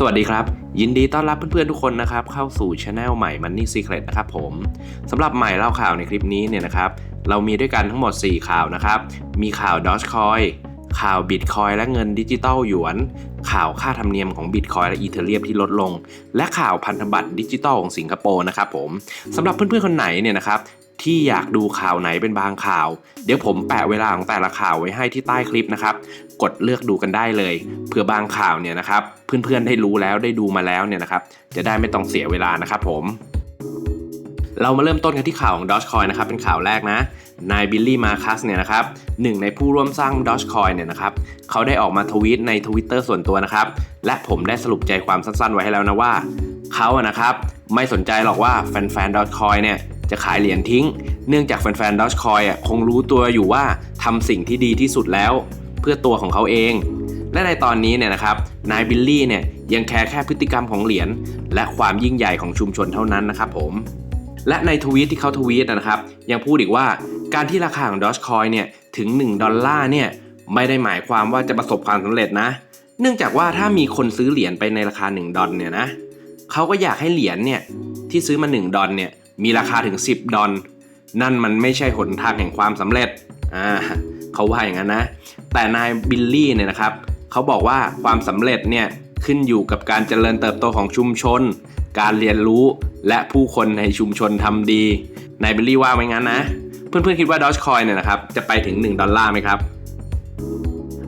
สวัสดีครับ ยินดีต้อนรับเพื่อนๆทุกคนนะครับ เข้าสู่ช anel ใหม่ Money Secret นะครับผมสำหรับใหม่เล่าข่าวในคลิปนี้เนี่ยนะครับ เรามีด้วยกันทั้งหมด 4 ข่าวนะครับ มีข่าว Dogecoin ข่าว Bitcoin และเงินดิจิตอลหยวน ข่าวค่าธรรมเนียมของ Bitcoin และ Ethereum ที่ลดลง และข่าวพันธบัตรดิจิตอลของสิงคโปร์นะครับผมสำหรับเพื่อนๆคนไหนเนี่ยนะครับ ที่อยากดูข่าวไหนเป็นบางข่าว เดี๋ยวผมแปะเวลาของแต่ละข่าวไว้ให้ที่ใต้คลิปนะครับ กดเลือกดูกันได้เลยเผื่อบางข่าวเนี่ยนะครับเพื่อนๆได้รู้แล้วได้ดูมาแล้วเนี่ยนะครับจะได้ไม่ต้องเสียเวลานะครับผมเรามาเริ่มต้นกันที่ข่าวของ Dogecoin นะครับ เป็นข่าวแรกนะ นายบิลลี่มาคัสเนี่ยนะครับหนึ่งในผู้ร่วมสร้าง Dogecoin เนี่ยนะครับเขาได้ออกมาทวีตใน Twitter ส่วนตัวนะครับ และผมได้สรุปใจความสั้นๆ ไว้ให้แล้วนะว่า เขาอะนะครับ ไม่สนใจหรอกว่าแฟนๆ Dogecoin เนี่ย จะขายเหรียญทิ้ง เนื่องจากแฟนๆ Dogecoin อะคงรู้ตัวอยู่ว่าทำสิ่งที่ดีที่สุดแล้ว เพื่อตัวของเขาเอง และในตอนนี้เนี่ยนะครับนายบิลลี่เนี่ยยังแคร์แค่พฤติกรรมของเหรียญและความยิ่งใหญ่ของชุมชนเท่านั้นนะครับผม และในทวีตที่เขาทวีตนะครับยังพูดอีกว่าการที่ราคาของ Dogecoin เนี่ยถึง 1 ดอลลาร์เนี่ยไม่ได้หมายความว่าจะประสบความสำเร็จนะ เนื่องจากว่าถ้ามีคนซื้อเหรียญไปในราคา 1 ดอลเนี่ยนะเขาก็อยากให้เหรียญเนี่ยที่ซื้อมา 1 ดอลเนี่ย มีราคาถึง 10 ดอลนั่นมันไม่ใช่หนทางแห่งความสำเร็จอ่าเขาว่าอย่างนั้นนะ แต่นายบิลลี่เนี่ยนะครับเขาบอกว่าความสำเร็จเนี่ยขึ้นอยู่กับการเจริญเติบโตของชุมชน การเรียนรู้และผู้คนในชุมชนทำดีนายบิลลี่ว่าไว้งั้นนะ เพื่อนๆคิดว่า Dogecoin เนี่ยนะครับจะไปถึง 1 ดอลลาร์ไหมครับ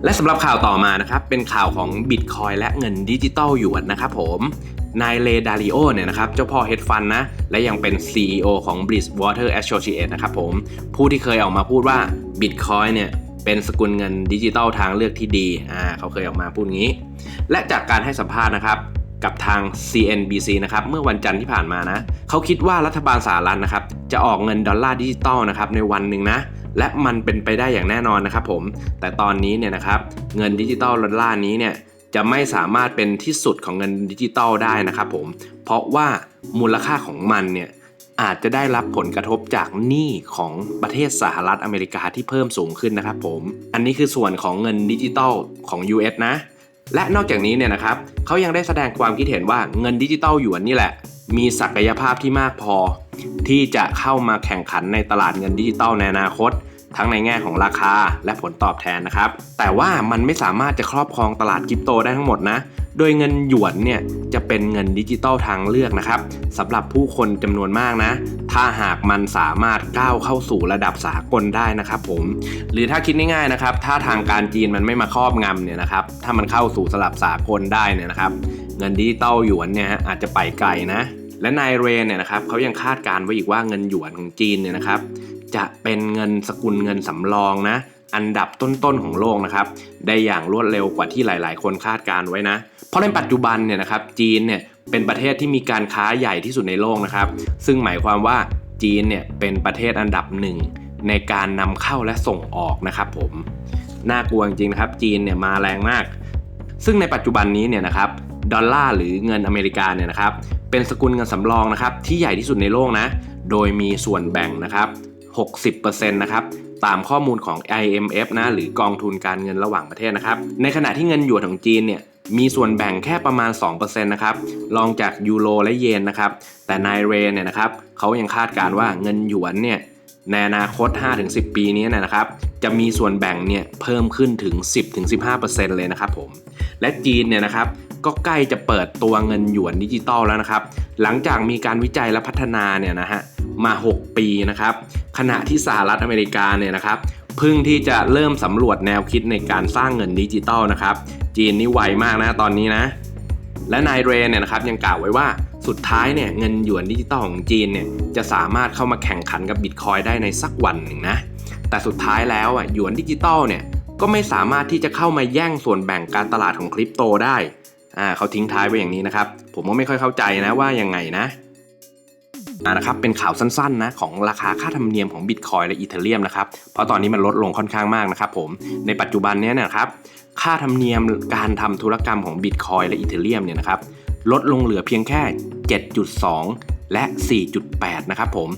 และสำหรับข่าวต่อมานะครับเป็นข่าวของ Bitcoin และเงินดิจิตอลหยวนนะครับผม นายเลดาริโอเนี่ยนะครับเจ้าพ่อเฮดฟันนะและยังเป็น CEO ของ Bridgewater Associates นะครับผมผู้ที่เคยออกมาพูดว่า Bitcoin เนี่ยเป็นสกุลเงินดิจิตอลทางเลือกที่ดีอ่าเขาเคยออกมาพูดงี้ และจากการให้สัมภาษณ์นะครับกับทาง CNBC นะครับเมื่อวันจันทร์ที่ผ่านมานะเขาคิดว่ารัฐบาลสหรัฐนะครับจะออกเงินดอลลาร์ดิจิตอลนะครับในวันหนึ่งนะและมันเป็นไปได้อย่างแน่นอนนะครับผมแต่ตอนนี้เนี่ยนะครับเงินดิจิตอลดอลลาร์นี้เนี่ย จะไม่สามารถเป็นที่สุดของเงินดิจิตอลได้นะครับผม เพราะว่ามูลค่าของมันเนี่ยอาจจะได้รับผลกระทบจากหนี้ของประเทศสหรัฐอเมริกาที่เพิ่มสูงขึ้นนะครับผม อันนี้คือส่วนของเงินดิจิตอลของ US นะ และนอกจากนี้เนี่ยนะครับเขายังได้แสดงความคิดเห็นว่าเงินดิจิตอลหยวนนี่แหละ มีศักยภาพที่มากพอ ที่จะเข้ามาแข่งขันในตลาดเงินดิจิตอลในอนาคต ทั้งในแง่ของราคาและผลตอบแทนนะครับ แต่ว่ามันไม่สามารถจะครอบครองตลาดคริปโตได้ทั้งหมดนะ โดยเงินหยวนเนี่ยจะเป็นเงินดิจิตอลทางเลือกนะครับสำหรับผู้คนจำนวนมากนะ ถ้าหากมันสามารถก้าวเข้าสู่ระดับสากลได้นะครับผม หรือถ้าคิดง่ายๆนะครับ ถ้าทางการจีนมันไม่มาครอบงำเนี่ยนะครับ ถ้ามันเข้าสู่สลับสากลได้เนี่ยนะครับ เงินดิจิตอลหยวนเนี่ยอาจจะไปไกลนะและนายเรนเนี่ยนะครับเขายังคาดการณ์ไว้อีกว่าเงินหยวนของจีนเนี่ยนะครับ จะเป็นเงินสกุลเงินสำรองนะ อันดับต้นๆของโลกนะครับ ได้อย่างรวดเร็วกว่าที่หลาย ๆ คนคาดการไว้นะ เพราะในปัจจุบันเนี่ยนะครับจีนเนี่ยเป็นประเทศที่มีการค้าใหญ่ที่สุดในโลกนะครับ ซึ่งหมายความว่าจีนเนี่ยเป็นประเทศอันดับหนึ่งในการนำเข้าและส่งออกนะครับผมน่ากลัวจริงนะครับ จีนเนี่ยมาแรงมาก ซึ่งในปัจจุบันนี้เนี่ยนะครับดอลลาร์หรือเงินอเมริกาเนี่ยนะครับเป็นสกุลเงินสำรองนะครับที่ใหญ่ที่สุดในโลกนะ โดยมีส่วนแบ่งนะครับ 60%นะครับตามข้อมูลของ IMF นะหรือกองทุนการเงินระหว่างประเทศนะครับ ในขณะที่เงินหยวนของจีนเนี่ยมีส่วนแบ่งแค่ประมาณ 2%นะครับรองจากยูโรและเยนนะครับ แต่นายเรนเนี่ยนะครับเขายังคาดการว่าเงินหยวนเนี่ยในอนาคต 5-10 ปีนี้นะครับ จะมีส่วนแบ่งเนี่ยเพิ่มขึ้นถึง 10-15%เลยนะครับผม และจีนเนี่ยนะครับก็ใกล้จะเปิดตัวเงินหยวนดิจิตอลแล้วนะครับ หลังจากมีการวิจัยและพัฒนาเนี่ยนะฮะ มา 6 ปีนะครับ ขณะที่สหรัฐอเมริกาเนี่ยนะครับเพิ่งที่จะเริ่มสำรวจแนวคิดในการสร้างเงินดิจิตอลนะครับ จีนนี่ไวมากนะตอนนี้นะ และนายเรนเนี่ยนะครับยังกล่าวไว้ว่าสุดท้ายเนี่ยเงินหยวนดิจิตอลของจีนเนี่ยจะสามารถเข้ามาแข่งขันกับบิตคอยได้ในสักวันหนึ่งนะ แต่สุดท้ายแล้วอะหยวนดิจิตอลเนี่ยก็ไม่สามารถที่จะเข้ามาแย่งส่วนแบ่งการตลาดของคริปโตได้อ่าเขาทิ้งท้ายไว้อย่างนี้นะครับ ผมก็ไม่ค่อยเข้าใจนะว่ายังไงนะ นะครับเป็นข่าวสั้นๆนะของราคาค่าธรรมเนียมของบิตคอยและ Ethereum นะครับเพราะตอนนี้มันลดลงค่อนข้างมากนะครับผมในปัจจุบันนี้เนี่ยนะครับค่าธรรมเนียมการทำธุรกรรมของบิตคอยและ Ethereum เนี่ยนะครับลดลงเหลือเพียงแค่ 7.2 และ 4.8 นะครับผม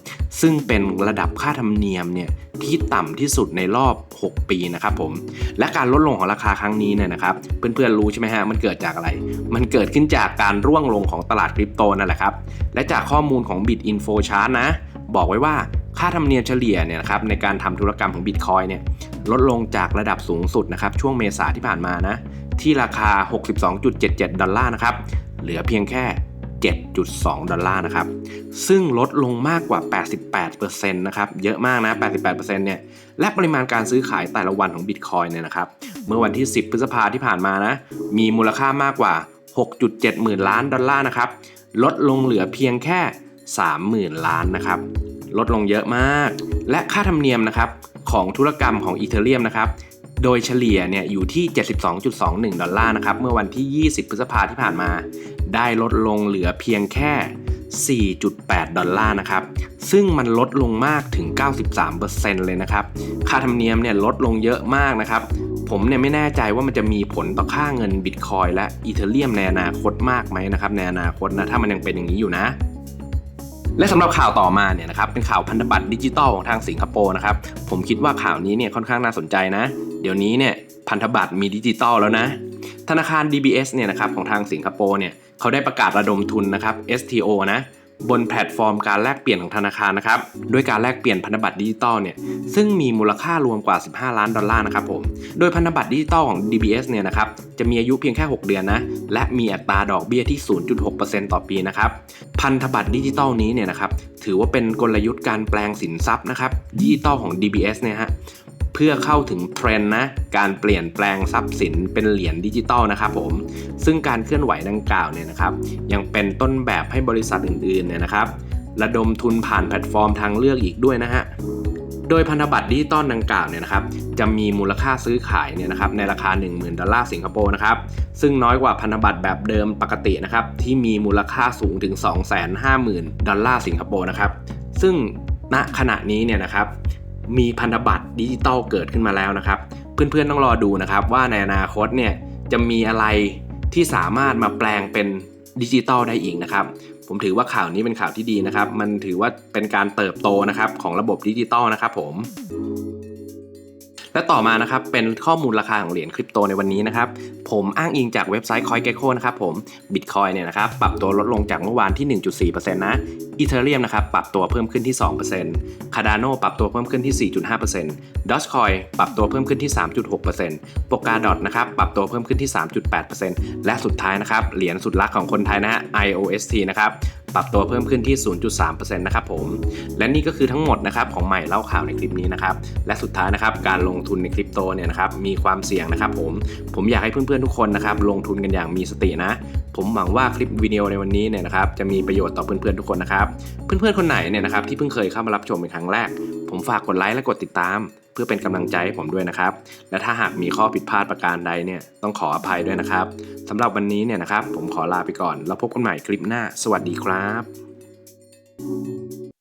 ซึ่งเป็นระดับค่าธรรมเนียมเนี่ยที่ต่ำที่สุดในรอบ 6 ปีนะครับผม และการลดลงของราคาครั้งนี้เนี่ยนะครับ เพื่อนๆรู้ใช่ไหมฮะ มันเกิดจากอะไร มันเกิดขึ้นจากการร่วงลงของตลาดคริปโตนั่นแหละครับ และจากข้อมูลของ Bitinfo Chart นะ บอกไว้ว่าค่าธรรมเนียมเฉลี่ยเนี่ยนะครับในการทำธุรกรรมของ Bitcoin เนี่ยลดลงจากระดับสูงสุดนะครับช่วงเมษาที่ผ่านมานะที่ราคา 62.77 ดอลลาร์นะครับเหลือเพียงแค่ 7.2 ดอลลาร์นะครับ ซึ่งลดลงมากกว่า 88%นะครับ เยอะมากนะ 88%เนี่ย และปริมาณการซื้อขายแต่ละวันของ Bitcoin เนี่ยนะครับ เมื่อวันที่ 10 พฤษภาที่ผ่านมานะ มีมูลค่ามากกว่า 6.7 หมื่นล้านดอลลาร์นะครับ ลดลงเหลือเพียงแค่ 30,000 ล้านนะครับ ลดลงเยอะมาก และค่าธรรมเนียมนะครับของธุรกรรมของอีเทเรียมนะครับโดยเฉลี่ยเนี่ยอยู่ที่ 72.21 ดอลลาร์นะครับ เมื่อวันที่ 20 พฤษภาที่ผ่านมา ได้ลดลงเหลือเพียงแค่ 4.8 ดอลลาร์นะครับ ซึ่งมันลดลงมากถึง 93%เลยนะครับ ค่าธรรมเนียมเนี่ยลดลงเยอะมากนะครับ ผมเนี่ยไม่แน่ใจว่ามันจะมีผลต่อค่าเงินบิตคอยและอีเทเรียมในอนาคตมากไหมนะครับในอนาคตนะถ้ามันยังเป็นอย่างนี้อยู่นะและสำหรับข่าวต่อมาเนี่ยนะครับเป็นข่าวพันธบัตรดิจิตอลของทางสิงคโปร์นะครับผมคิดว่าข่าวนี้เนี่ยค่อนข้างน่าสนใจนะ เดี๋ยวนี้เนี่ยพันธบัตรมีดิจิตอลแล้วนะ ธนาคาร DBS เนี่ยนะครับของทางสิงคโปร์เนี่ย เขาได้ประกาศระดมทุนนะครับ STO นะบนแพลตฟอร์มการแลกเปลี่ยนของธนาคารนะครับด้วยการแลกเปลี่ยนพันธบัตรดิจิตอลเนี่ยซึ่งมีมูลค่ารวมกว่า 15 ล้านดอลลาร์นะครับผมโดยพันธบัตรดิจิตอลของ DBS เนี่ยนะครับจะมีอายุเพียงแค่ 6 เดือนนะและมีอัตราดอกเบี้ยที่ 0.6%ต่อปีนะครับพันธบัตรดิจิตอลนี้เนี่ยนะครับถือว่าเป็นกลยุทธ์การแปลงสินทรัพย์นะครับดิจิตอลของ DBS เนี่ยฮะ เพื่อเข้าถึงเทรนด์นะการเปลี่ยนแปลงทรัพย์สินเป็นเหรียญดิจิตอลนะครับผมซึ่งการเคลื่อนไหวดังกล่าวเนี่ยนะครับยังเป็นต้นแบบให้บริษัทอื่นๆเนี่ยนะครับ ระดมทุนผ่านแพลตฟอร์มทางเลือกอีกด้วยนะฮะโดยพันธบัตรดิจิตอลดังกล่าวเนี่ยนะครับจะมีมูลค่าซื้อขายเนี่ยนะครับในราคา 10,000 ดอลลาร์สิงคโปร์นะครับซึ่งน้อยกว่าพันธบัตรแบบเดิมปกตินะครับที่มีมูลค่าสูงถึง 250,000 ดอลลาร์สิงคโปร์นะครับซึ่งณขณะนี้เนี่ยนะครับ มีพันธบัตรดิจิตอลเกิดขึ้นมาแล้วนะครับ เพื่อนๆต้องรอดูนะครับว่าในอนาคตเนี่ยจะมีอะไรที่สามารถมาแปลงเป็นดิจิตอลได้อีกนะครับ ผมถือว่าข่าวนี้เป็นข่าวที่ดีนะครับ มันถือว่าเป็นการเติบโตนะครับของระบบดิจิตอลนะครับผม และต่อมานะครับเป็นข้อมูลราคาของเหรียญคริปโตในวันนี้นะครับผมอ้างอิงจากเว็บไซต์ CoinGecko นะครับผม Bitcoin เนี่ยนะครับปรับตัวลดลงจากเมื่อวานที่ 1.4%นะ Ethereum นะครับปรับตัวเพิ่มขึ้นที่ 2% Cardano ปรับตัวเพิ่มขึ้นที่ 4.5% Dogecoin ปรับตัวเพิ่มขึ้นที่ 3.6% Polkadot นะครับปรับตัวเพิ่มขึ้นที่ 3.8%และสุดท้ายนะครับเหรียญสุดรักของคนไทยนะฮะ IOST นะครับ ปรับตัวเพิ่มขึ้นที่ 0.3%นะครับผม และนี่ก็คือทั้งหมดนะครับของใหม่เล่าข่าวในคลิปนี้นะครับ และสุดท้ายนะครับการลงทุนในคริปโตเนี่ยนะครับมีความเสี่ยงนะครับผม ผมอยากให้เพื่อนๆทุกคนนะครับลงทุนกันอย่างมีสตินะ ผมหวังว่าคลิปวิดีโอในวันนี้เนี่ยนะครับจะมีประโยชน์ต่อเพื่อนๆทุกคนนะครับ เพื่อนๆคนไหนเนี่ยนะครับที่เพิ่งเคยเข้ามารับชมเป็นครั้งแรก ผมฝากกดไลค์และกดติดตาม เพื่อเป็นกำลังใจให้ผมด้วยนะครับ และถ้าหากมีข้อผิดพลาดประการใดเนี่ยต้องขออภัยด้วยนะครับสำหรับวันนี้เนี่ยนะครับ ผมขอลาไปก่อน แล้วพบกันใหม่คลิปหน้า สวัสดีครับ